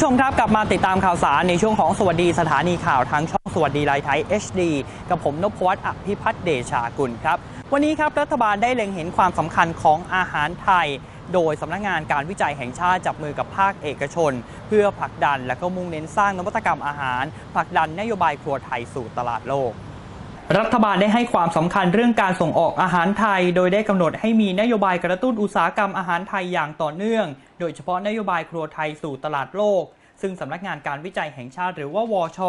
ผู้ชมครับ กลับมาติดตามข่าวสารในช่วงของสวัสดีสถานีข่าวทางช่องสวัสดีไลท์ไทย HD กับผมนพวัฒน์อภิพัฒน์เดชากุลครับ วันนี้ครับรัฐบาลได้เล็งเห็นความสำคัญของอาหารไทย โดยสำนักงานการวิจัยแห่งชาติจับมือกับภาคเอกชน เพื่อผลักดันและก็มุ่งเน้นสร้างนวัตกรรมอาหาร ผลักดันนโยบายครัวไทยสู่ตลาดโลกรัฐบาลได้ให้ความสำคัญเรื่องการส่งออกอาหารไทย โดยได้กำหนดให้มีนโยบายกระตุ้นอุตสาหกรรมอาหารไทยอย่างต่อเนื่อง โดยเฉพาะนโยบายครัวไทยสู่ตลาดโลก ซึ่งสำนักงานการวิจัยแห่งชาติหรือว่าวช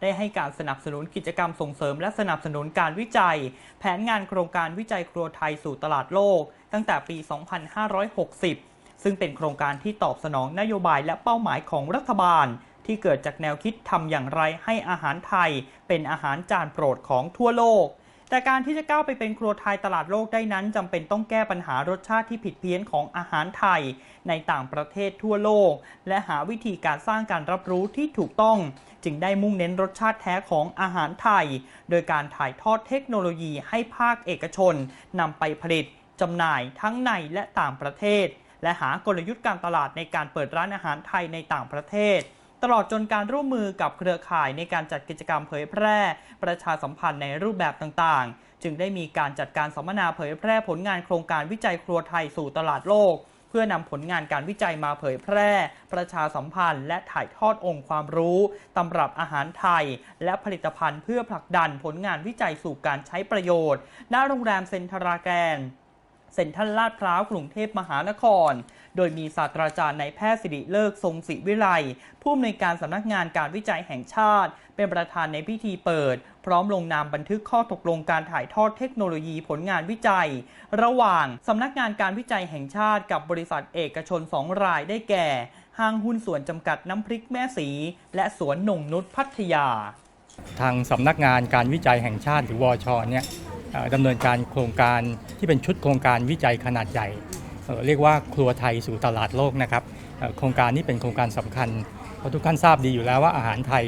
ได้ให้การสนับสนุนกิจกรรมส่งเสริม และสนับสนุนการวิจัย แผนงานโครงการวิจัยครัวไทยสู่ตลาดโลก ตั้งแต่ปี 2560 ซึ่งเป็นโครงการที่ตอบสนองนโยบายและเป้าหมายของรัฐบาลที่เกิดจากแนวคิดทำอย่างไรให้อาหารไทย เป็นอาหารจานโปรดของทั่วโลก แต่การที่จะก้าวไปเป็นครัวไทยตลาดโลกได้นั้นจำเป็นต้องแก้ปัญหารสชาติที่ผิดเพี้ยนของอาหารไทย ในต่างประเทศทั่วโลก และหาวิธีการสร้างการรับรู้ที่ถูกต้อง จึงได้มุ่งเน้นรสชาติแท้ของอาหารไทย โดยการถ่ายทอดเทคโนโลยีให้ภาคเอกชนนำไปผลิตจำหน่ายทั้งในและต่างประเทศ และหากลยุทธ์การตลาดในการเปิดร้านอาหารไทยในต่างประเทศ ตลอดจนการร่วมมือกับเครือข่ายในการจัดกิจกรรมเผยแพร่ ประชาสัมพันธ์ในรูปแบบต่างๆ จึงได้มีการจัดการสัมมนาเผยแพร่ผลงานโครงการวิจัยครัวไทยสู่ตลาดโลก เพื่อนำผลงานการวิจัยมาเผยแพร่ ประชาสัมพันธ์ และถ่ายทอดองค์ความรู้ตำรับอาหารไทย และผลิตภัณฑ์เพื่อผลักดันผลงานวิจัยสู่การใช้ประโยชน์ ณ โรงแรมเซนทราแกนเซ็นทรัลลาดพร้าวกรุงเทพมหานคร โดยมีศาสตราจารย์นายแพทย์สิริเลิกทรงศิวิไลผู้อำนวยการสำนักงานการวิจัยแห่งชาติ เป็นประธานในพิธีเปิด พร้อมลงนามบันทึกข้อตกลงการถ่ายทอดเทคโนโลยีผลงานวิจัย ระหว่างสำนักงานการวิจัยแห่งชาติกับบริษัทเอกชน2รายได้แก่ ห้างหุ้นส่วนจำกัดน้ำพริกแม่สี และสวนหนงนุชพัทยา ทางสำนักงานการวิจัยแห่งชาติหรือวชเนี่ยดำเนินการโครงการที่เป็นชุดโครงการวิจัยขนาดใหญ่ เรียกว่าครัวไทยสู่ตลาดโลกนะครับโครงการนี้เป็นโครงการสำคัญ เพราะทุกท่านทราบดีอยู่แล้วว่าอาหารไทย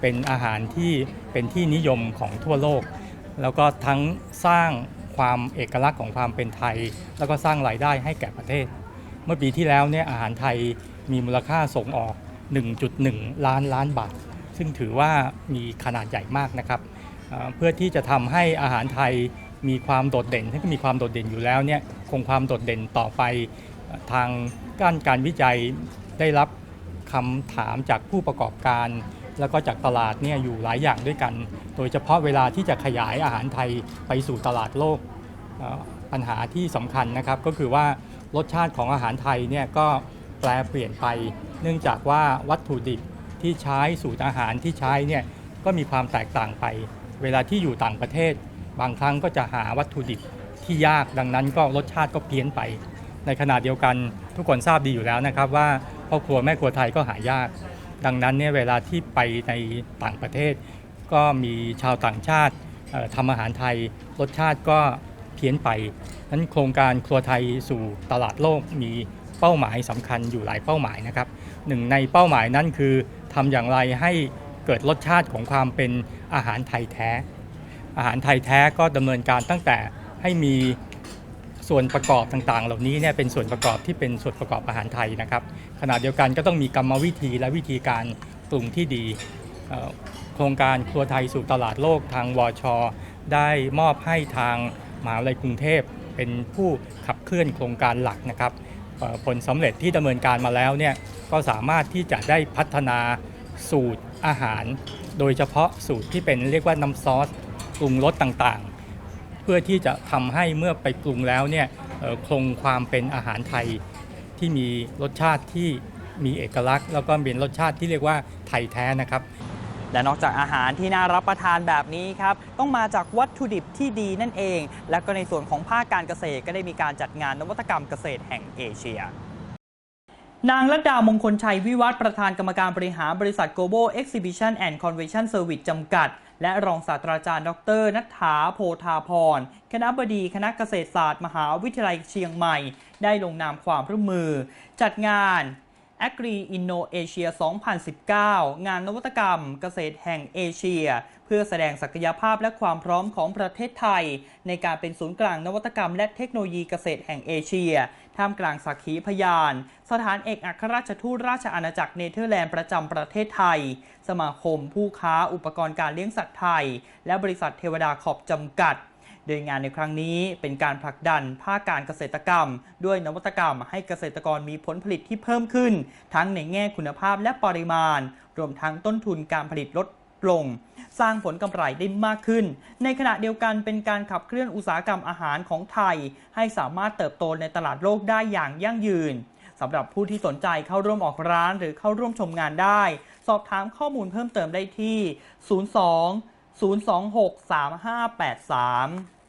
เป็นอาหารที่เป็นที่นิยมของทั่วโลก แล้วก็ทั้งสร้างความเอกลักษณ์ของความเป็นไทย แล้วก็สร้างรายได้ให้แก่ประเทศ เมื่อปีที่แล้วเนี่ยอาหารไทยมีมูลค่าส่งออก 1.1 ล้านล้านบาท ซึ่งถือว่ามีขนาดใหญ่มากนะครับ เพื่อที่จะทำให้อาหารไทยมีความโดดเด่นที่มีความโดดเด่นอยู่แล้วเนี่ย คงความโดดเด่นต่อไป ทางการการวิจัยได้รับคำถามจากผู้ประกอบการ แล้วก็จากตลาดเนี่ยอยู่หลายอย่างด้วยกัน โดยเฉพาะเวลาที่จะขยายอาหารไทยไปสู่ตลาดโลกปัญหาที่สำคัญนะครับก็คือว่ารสชาติของอาหารไทยเนี่ยก็แปลเปลี่ยนไป เนื่องจากว่าวัตถุดิบที่ใช้สูตรอาหารที่ใช้เนี่ยก็มีความแตกต่างไป เวลาที่อยู่ต่างประเทศ บางครั้งก็จะหาวัตถุดิบ ที่ยากดังนั้นก็รสชาติก็เพี้ยนไป ในขณะเดียวกันทุกคนทราบดีอยู่แล้วนะครับ ว่าพ่อครัวแม่ครัวไทยก็หายาก ดังนั้นเนี่ยเวลาที่ไปในต่างประเทศ ก็มีชาวต่างชาติทำอาหารไทย รสชาติก็เพี้ยนไปนั้นโครงการครัวไทยสู่ตลาดโลกมีเป้าหมายสำคัญอยู่หลายเป้าหมายนะครับหนึ่งในเป้าหมายนั้นคือทำอย่างไรให้เกิดรสชาติของความเป็นอาหารไทยแท้ อาหารไทยแท้ก็ดำเนินการตั้งแต่ ให้มีส่วนประกอบต่างๆ เหล่านี้เนี่ยเป็นส่วนประกอบที่เป็นส่วนประกอบอาหารไทยนะครับขณะเดียวกันก็ต้องมีกรรมวิธีและวิธีการปรุงที่ดีโครงการครัวไทยสู่ตลาดโลกทางวช ได้มอบให้ทางมหาวิทยาลัยกรุงเทพ เป็นผู้ขับเคลื่อนโครงการหลักนะครับผลสำเร็จที่ดำเนินการมาแล้วเนี่ยก็สามารถที่จะได้พัฒนาสูตรอาหาร โดยเฉพาะสูตรที่เป็นเรียกว่าน้ำซอสปรุงรสต่างๆ เพื่อที่จะทำให้เมื่อไปปรุงแล้วเนี่ยคงความเป็นอาหารไทยที่มีรสชาติที่มีเอกลักษณ์ แล้วก็เป็นรสชาติที่เรียกว่าไทยแท้นะครับและนอกจากอาหารที่น่ารับประทานแบบนี้ครับ ต้องมาจากวัตถุดิบที่ดีนั่นเอง และก็ในส่วนของภาคการเกษตรก็ได้มีการจัดงานนวัตกรรมเกษตรแห่งเอเชีย นางลัดดามงคลชัยวิวัฒน์ประธานกรรมการบริหารบริษัท Global Exhibition and Convention Service จำกัด และรองศาสตราจารย์ ดรนัทธาโพธาพร คณะบดีคณะเกษตรศาสตร์ มหาวิทยาลัยเชียงใหม่ ได้ลงนามความร่วมมือ จัดงาน Agri Inno Asia 2019 งานนวัตกรรมเกษตรแห่งเอเชีย เพื่อแสดงศักยภาพและความพร้อมของประเทศไทย ในการเป็นศูนย์กลางนวัตกรรมและเทคโนโลยีเกษตรแห่งเอเชีย ท่ามกลางสักขีพยาน สถานเอกอัครราชทูตราชอาณาจักรเนเธอร์แลนด์ประจำประเทศไทย สมาคมผู้ค้าอุปกรณ์การเลี้ยงสัตว์ไทย และบริษัทเทวดาขอบจำกัด โดยงานในครั้งนี้เป็นการผลักดันภาคการเกษตรกรรม ด้วยนวัตกรรมให้เกษตรกรมีผลผลิตที่เพิ่มขึ้น ทั้งในแง่คุณภาพและปริมาณ รวมทั้งต้นทุนการผลิตลด ลง สร้างผลกำไรได้มากขึ้น ในขณะเดียวกันเป็นการขับเคลื่อนอุตสาหกรรมอาหารของไทย ให้สามารถเติบโตในตลาดโลกได้อย่างยั่งยืนสำหรับผู้ที่สนใจเข้าร่วมออกร้านหรือเข้าร่วมชมงานได้ สอบถามข้อมูลเพิ่มเติมได้ที่ 02 026 3583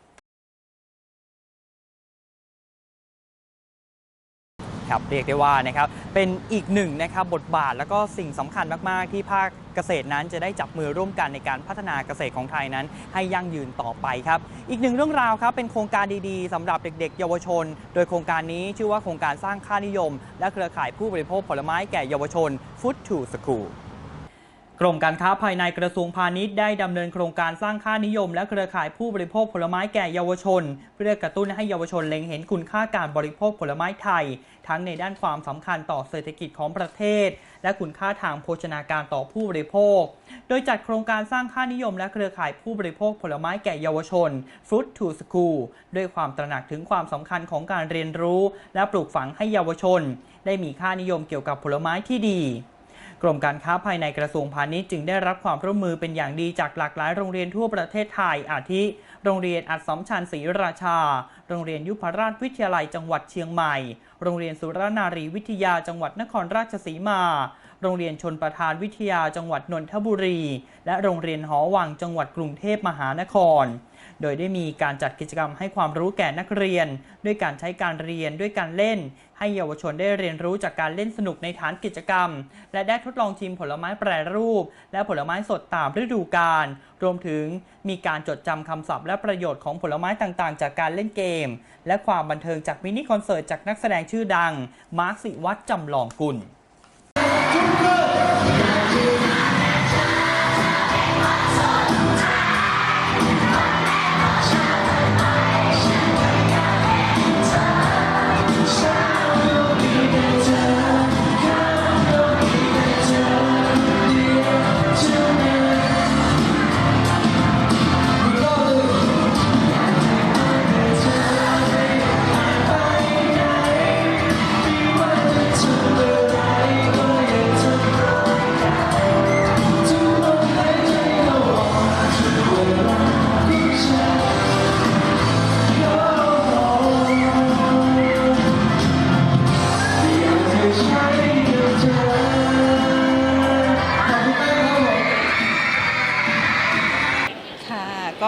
ครับเรียกได้ว่านะครับเป็นอีกหนึ่งนะครับบทบาทแล้วก็สิ่งสำคัญมาก ๆ ที่ภาคเกษตรนั้นจะได้จับมือร่วมกันในการพัฒนาเกษตรของไทยนั้น ให้ยั่งยืนต่อไปครับ อีกหนึ่งเรื่องราวครับเป็นโครงการดีๆสำหรับเด็ก ๆ เยาวชน โดยโครงการนี้ชื่อว่าโครงการสร้างค่านิยม และเครือข่ายผู้บริโภคผลไม้แก่เยาวชน Food to School กรมการค้าภายในกระทรวงพาณิชย์ได้ดำเนินโครงการสร้างค่านิยม และเครือข่ายผู้บริโภคผลไม้แก่เยาวชน เพื่อกระตุ้นให้เยาวชนเล็งเห็นคุณค่าการบริโภคผลไม้ไทย ทั้งในด้านความสำคัญต่อเศรษฐกิจของประเทศ และคุณค่าทางโภชนาการต่อผู้บริโภค โดยจัดโครงการสร้างค่านิยมและเครือข่ายผู้บริโภคผลไม้แก่เยาวชน Fruit to School ด้วยความตระหนักถึงความสำคัญของการเรียนรู้ และปลูกฝังให้เยาวชน ได้มีค่านิยมเกี่ยวกับผลไม้ที่ดี กรมการค้าภายในกระทรวงพาณิชย์จึงได้รับความร่วมมือเป็นอย่างดีจากหลากหลายโรงเรียนทั่วประเทศไทย อาทิ โรงเรียนอัดสมชัญศรีราชา โรงเรียนยุพราชวิทยาลัยจังหวัดเชียงใหม่ โรงเรียนสุรนารีวิทยาจังหวัดนครราชสีมา โรงเรียนชนประทานวิทยาจังหวัดนนทบุรี และโรงเรียนหอวังจังหวัดกรุงเทพมหานคร โดยได้มีการจัดกิจกรรมให้ความรู้แก่นักเรียน ด้วยการใช้การเรียนด้วยการเล่น ให้เยาวชนได้เรียนรู้จากการเล่นสนุกในฐานกิจกรรม และได้ทดลองชิมผลไม้แปรรูป และผลไม้สดตามฤดูกาลรวมถึงมีการจดจำคำศัพท์และประโยชน์ของผลไม้ต่างๆ จากการเล่นเกม และความบันเทิงจากมินิคอนเสิร์ตจากนักแสดงชื่อดัง มาร์คสิวัตรจำลองกุล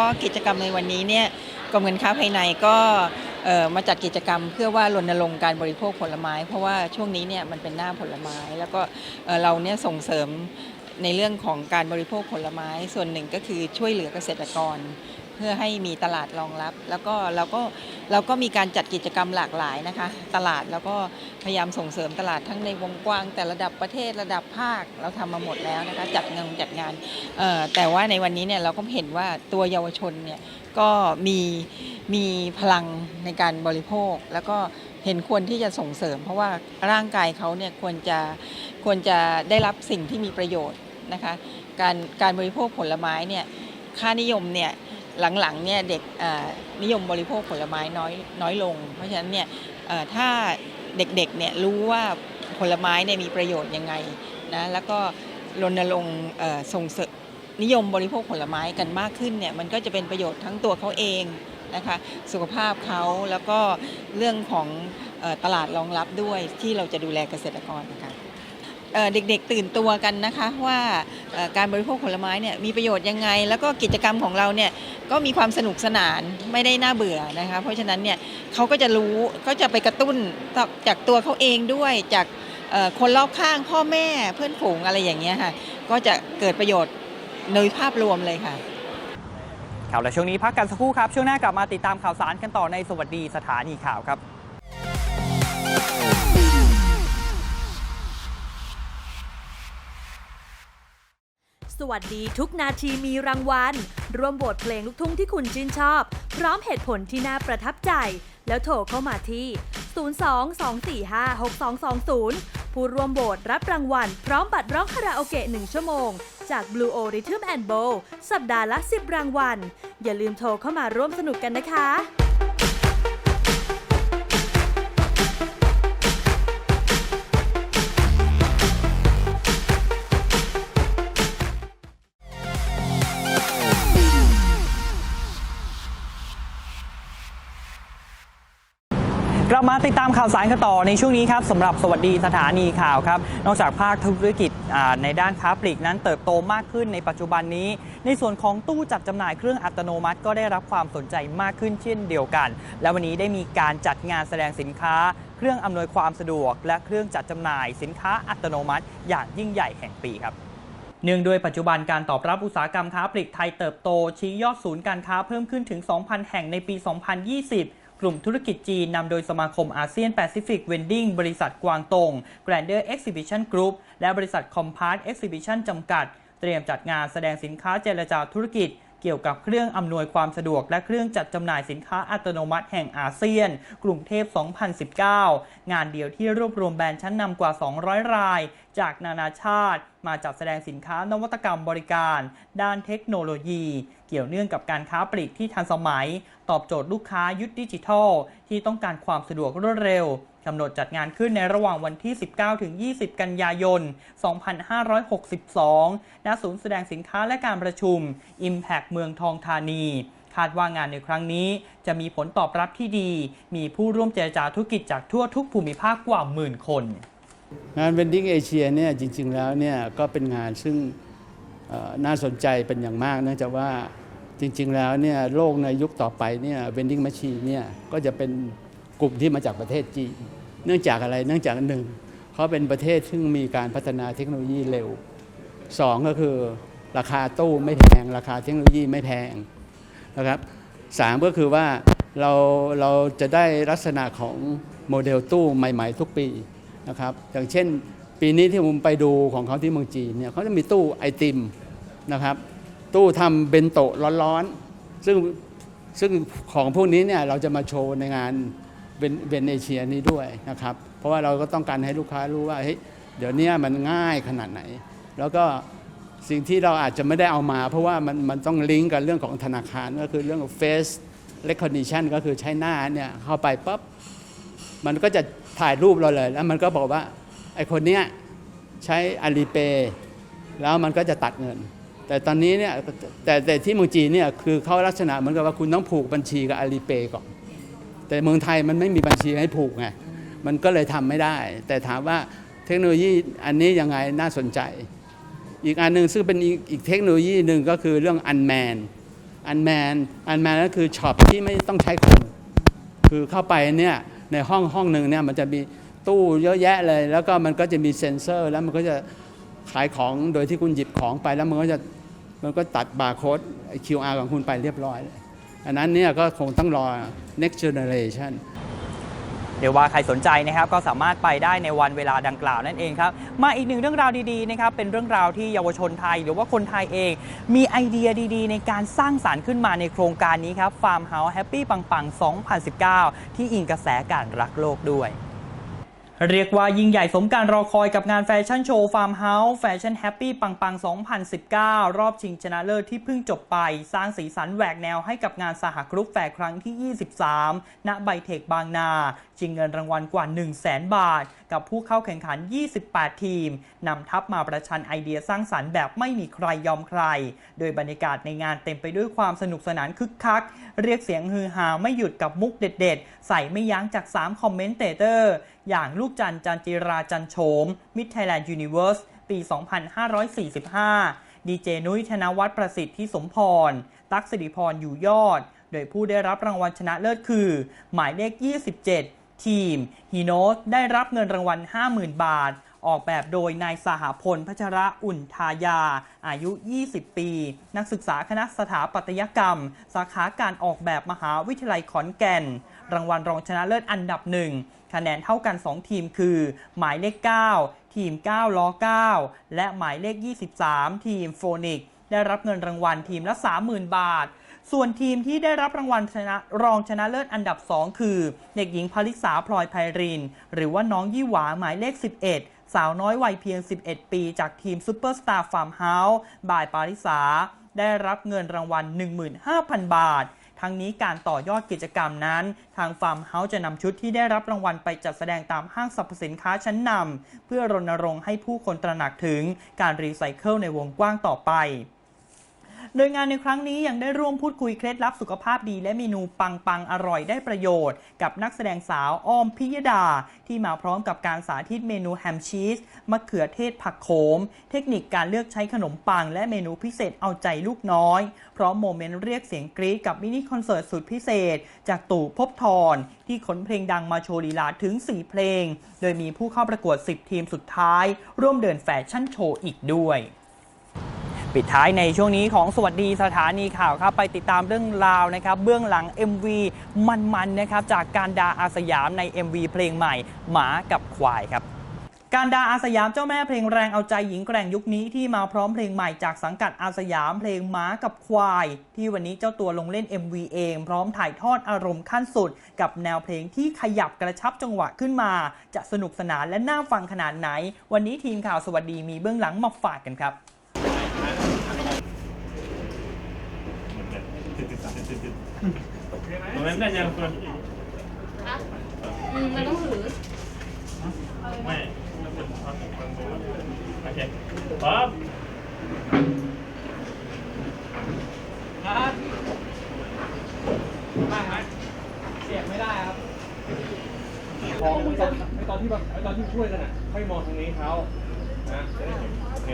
ก็กิจกรรมในวันนี้เนี่ยกรมการค้าภายในก็เอ่อมาจัดกิจกรรมเพื่อว่ารณรงค์การบริโภคผลไม้ เพราะว่าช่วงนี้เนี่ยมันเป็นหน้าผลไม้ แล้วก็เอ่อเราเนี่ยส่งเสริมในเรื่องของการบริโภคผลไม้ส่วนหนึ่งก็คือช่วยเหลือเกษตรกร เพื่อให้มีตลาดรองรับ แล้วก็เราก็เราก็มีการจัดกิจกรรมหลากหลายนะคะ ตลาดแล้วก็พยายามส่งเสริมตลาดทั้งในวงกว้าง แต่ระดับประเทศระดับภาคเราทำมาหมดแล้วนะคะจัดงานจัดงานแต่ว่าในวันนี้เนี่ยเราก็เห็นว่าตัวเยาวชนเนี่ยก็มีมีพลังในการบริโภค แล้วก็เห็นควรที่จะส่งเสริม เพราะว่าร่างกายเขาเนี่ยควรจะควรจะได้รับสิ่งที่มีประโยชน์นะคะการการบริโภคผลไม้เนี่ยค่านิยมเนี่ย หลังๆเนี่ยเด็กนิยมบริโภคผลไม้น้อยน้อยลง เพราะฉะนั้นเนี่ยถ้าเด็กๆเนี่ยรู้ว่าผลไม้เนี่ยมีประโยชน์ยังไงนะแล้วก็รณรงค์ส่งเสริมนิยมบริโภคผลไม้กันมากขึ้นเนี่ยมันก็จะเป็นประโยชน์ทั้งตัวเขาเองนะคะสุขภาพเขาแล้วก็เรื่องของออตลาดรองรับด้วยที่เราจะดูแลเกษตรกรนะคะ เอ่อเด็กๆตื่นตัวกันนะคะว่าเอ่อการบริโภคผลไม้เนี่ยมีประโยชน์ยังไง แล้วก็กิจกรรมของเราเนี่ยก็มีความสนุกสนานไม่ได้น่าเบื่อนะคะเพราะฉะนั้นเนี่ยเขาก็จะรู้ก็จะไปกระตุ้นจากตัวเขาเองด้วยจากเอ่อคนรอบข้างพ่อแม่เพื่อนฝูงอะไรอย่างเงี้ยค่ะก็จะเกิดประโยชน์โดยภาพรวมเลยค่ะข่าวและช่วงนี้พักกันสักครู่ครับ ช่วงหน้ากลับมาติดตามข่าวสารกันต่อในสวัสดีสถานีข่าวครับ สวัสดีทุกนาทีมีรางวัล ร่วมโหวตเพลงลูกทุ่งที่คุณชื่นชอบ พร้อมเหตุผลที่น่าประทับใจ แล้วโทรเข้ามาที่ 02-245-6220 ผู้ร่วมโหวตรับรางวัล พร้อมบัตรร้องคาราโอเกะ 1 ชั่วโมง จาก Blue O Rhythm and Bow สัปดาห์ละ 10 รางวัล อย่าลืมโทรเข้ามาร่วมสนุกกันนะคะ ลับมาติดตามข่าวสารกันต่อในช่วงนี้ครับสำหรับสวัสดีสถานีข่าวครับ นอกจากภาคธุรกิจในด้านค้าปลีกนั้นเติบโตมากขึ้นในปัจจุบันนี้ ในส่วนของตู้จัดจำหน่ายเครื่องอัตโนมัติ ก็ได้รับความสนใจมากขึ้นเช่นเดียวกัน และวันนี้ได้มีการจัดงานแสดงสินค้า เครื่องอำนวยความสะดวก และเครื่องจัดจำหน่ายสินค้าอัตโนมัติ อย่างยิ่งใหญ่แห่งปีครับเนื่องด้วยปัจจุบันการตอบรับอุตสาหกรรมค้าปลีกไทยเติบโตชี้ยอดศูนย์การค้าเพิ่มขึ้นถึง 2,000 แห่งในปี 2020 ลุ่มธุรกิจจีนนำโดยสมาคมอาเซียนแปซิฟิกเวนดิ้งบริษัทกวางตง Grander Exhibition Group และบริษัท Compass Exhibition จำกัด เตรียมจัดงานแสดงสินค้าเจรจาธุรกิจเกี่ยวกับเครื่องอำนวยความสะดวกและเครื่องจัดจำหน่ายสินค้าอัตโนมัติแห่งอาเซียน กรุงเทพ 2019 งานเดียวที่รวบรวมแบรนด์ชั้นนำกว่า 200 ราย จากนานาชาติ มาจัดแสดงสินค้านวัตกรรมบริการ ด้านเทคโนโลยี เกี่ยวเนื่องกับการค้าปลีกที่ทันสมัย ตอบโจทย์ลูกค้ายุคดิจิทัล ที่ต้องการความสะดวกรวดเร็วกำหนดจัดงานขึ้นในระหว่างวันที่ 19 ถึง 20 กันยายน 2562 ณ ศูนย์แสดงสินค้าและการประชุม Impact เมืองทองธานี คาดว่างานในครั้งนี้จะมีผลตอบรับที่ดี มีผู้ร่วมเจรจาธุรกิจจากทั่วทุกภูมิภาคกว่าหมื่นคน งาน Vending Asia เนี่ยจริง ๆ แล้วเนี่ยก็เป็นงานซึ่งน่าสนใจเป็นอย่างมากเนื่องจากว่าจริง ๆ แล้วเนี่ยโลกในยุคต่อไปเนี่ย Vending Machine เนี่ยก็จะเป็นกลุ่มที่มาจากประเทศจีน เนื่องจากอะไรเนื่องจากหนึ่งเขาเป็นประเทศซึ่งมีการพัฒนาเทคโนโลยีเร็วสองก็คือราคาตู้ไม่แพง ราคาเทคโนโลยีไม่แพงนะครับสามก็คือว่าเราเราจะได้ลักษณะของโมเดลตู้ใหม่ ๆ ทุกปี นะครับอย่างเช่น ปีนี้ที่ผมไปดูของเขาที่เมืองจีนเนี่ยเขาจะมีตู้ไอติมนะครับตู้ทำเบนโตะร้อนๆ ซึ่งซึ่งของพวกนี้เนี่ยเราจะมาโชว์ในงานเบนเบนเอเชียนี้ด้วยนะครับเพราะว่าเราก็ต้องการให้ลูกค้ารู้ว่าเฮ้ยเดี๋ยวนี้มันง่ายขนาดไหน แล้วก็สิ่งที่เราอาจจะไม่ได้เอามา เพราะว่ามันมันต้องลิงก์กับเรื่องของธนาคารก็คือเรื่องของ face recognition ก็คือใช้หน้าเนี่ยเข้าไปปั๊บมันก็จะ ถ่ายรูปเราเลย แล้วมันก็บอกว่าไอคนเนี้ยใช้อาลีเปแล้วมันก็จะตัดเงิน แต่ตอนนี้เนี่ยแต่แต่ที่เมืองจีนเนี่ยคือเขาลักษณะเหมือนกับว่าคุณต้องผูกบัญชีกับอาลีเปก่อนแต่เมืองไทยมันไม่มีบัญชีให้ผูกไงมันก็เลยทำไม่ได้ แต่ถามว่าเทคโนโลยีอันนี้ยังไงน่าสนใจ อีกอันหนึ่งซึ่งเป็นอีกอีกเทคโนโลยีหนึ่งก็คือเรื่องอันแมนอันแมนอันแมนก็คือช็อปที่ไม่ต้องใช้คน คือเข้าไปเนี่ย ในห้องห้องหนึ่งเนี่ยมันจะมีตู้เยอะแยะเลย แล้วก็มันก็จะมีเซ็นเซอร์ แล้วมันก็จะขายของโดยที่คุณหยิบของไปแล้วมันก็จะมันก็ตัดบาร์โค้ด QR ของคุณไปเรียบร้อยเลยอันนั้นเนี่ยก็คงต้องรอ next generation เดี๋ยวว่าใครสนใจนะครับก็สามารถไปได้ในวันเวลาดังกล่าวนั่นเองครับ มาอีกหนึ่งเรื่องราวดีๆนะครับเป็นเรื่องราวที่เยาวชนไทย หรือว่าคนไทยเอง มีไอเดียดีๆ ในการสร้างสารรค์ขึ้นมาในโครงการนี้ครับฟาร์มเฮาส์แฮปปังปัง2019 ที่อิงกระแสการรักโลกด้วย เรียกว่ายิ่งใหญ่สมการรอคอยกับงานแฟชั่นโชว์ฟาร์มเฮาส์แฟชั่นแฮปปี้ปังปัง 2019 รอบชิงชนะเลิศที่เพิ่งจบไป สร้างสีสันแหวกแนวให้กับงานสหกรุ๊ปแฟร์ครั้งที่ 23 ณไบเทคบางนา ชิงเงินรางวัลกว่า 1 0 0 0 0แบาทกับผู้เข้าแข่งขัน 28 ทีมนำทัพมาประชันไอเดียสร้างสรรค์แบบไม่มีใครยอมใคร โดยบรรยากาศในงานเต็มไปด้วยความสนุกสนานคึกคัก เรียกเสียงฮือฮาไม่หยุดกับมุกเด็ด ๆ ใส่ไม่ยั้งจาก 3 คอมเมนเตเตอร์ อย่างลูกจันจันจิราจันโฉมมิดไทยแลนด์ยูนิเว r ร์สปี 2545 ดีเจนุ้ยธนวัฒน์ประสิทธิ์ที่สมพร ตั๊กสิริพรอยู่ยอด โดยผู้ได้รับรางวัลชนะเลิศคือ หมายเลข 27 ทีมฮีโนสได้รับเงินรางวัล 50,000 บาท ออกแบบโดยนายสหพลพัชระอุ่นทายา อายุ 20 ปี นักศึกษาคณะสถาปัตยกรรม สาขาการออกแบบมหาวิทยาลัยขอนแก่น รางวัลรองชนะเลิศอันดับหนึ่งคะแนนเท่ากัน 2 ทีมคือ หมายเลข 9 ทีม 9 ล้อ 9 และหมายเลข 23 ทีมโฟนิกได้รับเงินรางวัลทีมละ 30,000 บาท ส่วนทีมที่ได้รับรางวัลชนะรองชนะเลิศอันดับ 2 คือ เด็กหญิงพลิสาพลอยไพริน หรือว่าน้องยี่หวาหมายเลข 11 สาวน้อยวัยเพียง 11 ปีจากทีมซูเปอร์สตาร์ฟาร์มเฮาส์บายปาริสา ได้รับเงินรางวัล 15,000 บาททั้งนี้การต่อยอดกิจกรรมนั้น ทางฟาร์มเฮาส์จะนำชุดที่ได้รับรางวัลไปจัดแสดงตามห้างสรรพสินค้าชั้นนำเพื่อรณรงค์ให้ผู้คนตระหนักถึงการรีไซเคิลในวงกว้างต่อไป โดยงานในครั้งนี้ยังได้ร่วมพูดคุยเคล็ดลับสุขภาพดี และเมนูปังๆ อร่อยได้ประโยชน์ กับนักแสดงสาวอ้อมพิยดา ที่มาพร้อมกับการสาธิตเมนูแฮมชีสมะเขือเทศผักโขม เทคนิคการเลือกใช้ขนมปัง และเมนูพิเศษเอาใจลูกน้อย พร้อมโมเมนต์เรียกเสียงกรี๊ดกับมินิคอนเสิร์ตสุดพิเศษ จากตู่ภพบทรที่ขนเพลงดังมาโชว์ลีลาถึง 4 เพลง โดยมีผู้เข้าประกวด 10 ทีมสุดท้าย ร่วมเดินแฟชั่นโชว์อีกด้วย ปิดท้ายในช่วงนี้ของสวัสดีสถานีข่าวครับไปติดตามเรื่องราวนะครับเบื้องหลัง MV มันๆนะครับจากการดาอาสยามใน MV เพลงใหม่ หมากับควายครับการดาอาสยามเจ้าแม่เพลงแรงเอาใจหญิงแกร่งยุคนี้ที่มาพร้อมเพลงใหม่จากสังกัดอาสยามเพลงม้ากับควาย ที่วันนี้เจ้าตัวลงเล่น MV เองพร้อมถ่ายทอดอารมณ์ขั้นสุด กับแนวเพลงที่ขยับกระชับจังหวะขึ้นมา จะสนุกสนานและน่าฟังขนาดไหน วันนี้ทีมข่าวสวัสดีมีเบื้องหลังมาฝากกันครับ ตรง นั้นได้ยังคนอืมมันต้องถือไม่มันเป็นความความรู้โอเคพร้อมเสียงไม่ได้ครับพอไอตอนไอตอนที่แบบไอตอนที่ช่วยกันอะค่อยมองทางนี้เขานะจะได้เห็นโอเค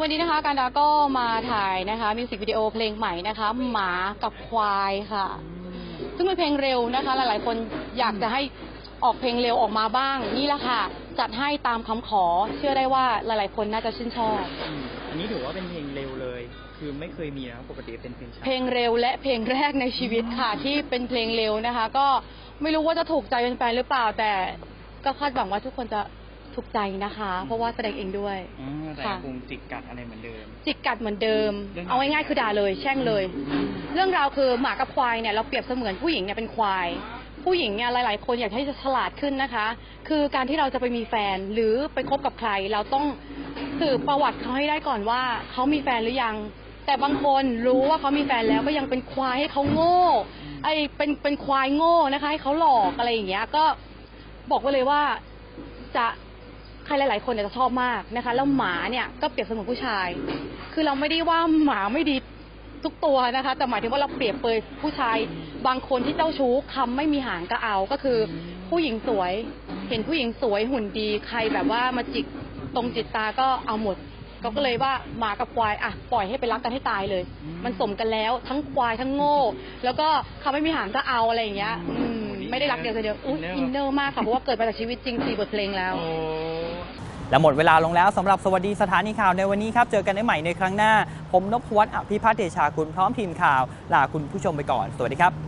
วันนี้นะคะการดาก็มาถ่ายนะคะมิวสิกวิดีโอเพลงใหม่นะคะ หมากับควายค่ะ ซึ่งเป็นเพลงเร็วนะคะ หลายๆ คนอยากจะให้ออกเพลงเร็วออกมาบ้าง นี่แหละค่ะ จัดให้ตามคำขอ เชื่อได้ว่าหลายๆ คนน่าจะชื่นชอบอันนี้ถือว่าเป็นเพลงเร็วเลย คือไม่เคยมีนะปกติเป็นเพลงช้าเพลงเร็วและเพลงแรกในชีวิตค่ะ ที่เป็นเพลงเร็วนะคะ ก็ไม่รู้ว่าจะถูกใจแฟนๆหรือเปล่า แต่ก็คาดหวังว่าทุกคนจะ ถูกใจนะคะ เพราะว่าแสดงเองด้วยแต่ค่ะ คงจิกกัดอะไรเหมือนเดิม จิกกัดเหมือนเดิม เรื่องราวเอาง่ายๆคือด่าเลยแช่งเลย เรื่องราวคือหมากับควายเนี่ยเราเปรียบเสมือนผู้หญิงเนี่ยเป็นควาย ผู้หญิงเนี่ยหลาย ๆ คนอยากให้จะฉลาดขึ้นนะคะ คือการที่เราจะไปมีแฟนหรือไปคบกับใคร เราต้องสืบประวัติเขาให้ได้ก่อนว่าเขามีแฟนหรือยัง แต่บางคนรู้ว่าเขามีแฟนแล้วก็ยังเป็นควายให้เขาโง่ ไอ้เป็นเป็นควายโง่นะคะให้เขาหลอกอะไรอย่างเงี้ยก็บอกไว้เลยว่าจะ ใครหลาย ๆ คนเนี่ยจะชอบมากนะคะ แล้วหมาเนี่ยก็เปรียบเสมือนผู้ชาย คือเราไม่ได้ว่าหมาไม่ดีทุกตัวนะคะ แต่หมายถึงว่าเราเปรียบเปยผู้ชาย บางคนที่เจ้าชู้คำไม่มีหางก็เอา ก็คือ ผู้หญิงสวย เห็นผู้หญิงสวยหุ่นดี ใครแบบว่ามาจิกตรงจิตตาก็เอาหมดก็ก็เลยว่าหมากับควายอะปล่อยให้ไปรักกันให้ตายเลย มันสมกันแล้วทั้งควายทั้งโง่ แล้วก็เขาไม่มีหางก็เอาอะไรอย่างเงี้ย อืม ไม่ได้รักเดียวใจเดียวอุ๊ยอินเนอร์มากค่ะ เพราะว่าเกิดมาจากชีวิตจริงสี่บทเพลงแล้ว และหมดเวลาลงแล้วสำหรับสวัสดีสถานีข่าวในวันนี้ครับ เจอกันได้ใหม่ในครั้งหน้า ผมนพวัฒน์อภิพัฒน์เดชาคุณพร้อมทีมข่าว ลาคุณผู้ชมไปก่อน สวัสดีครับ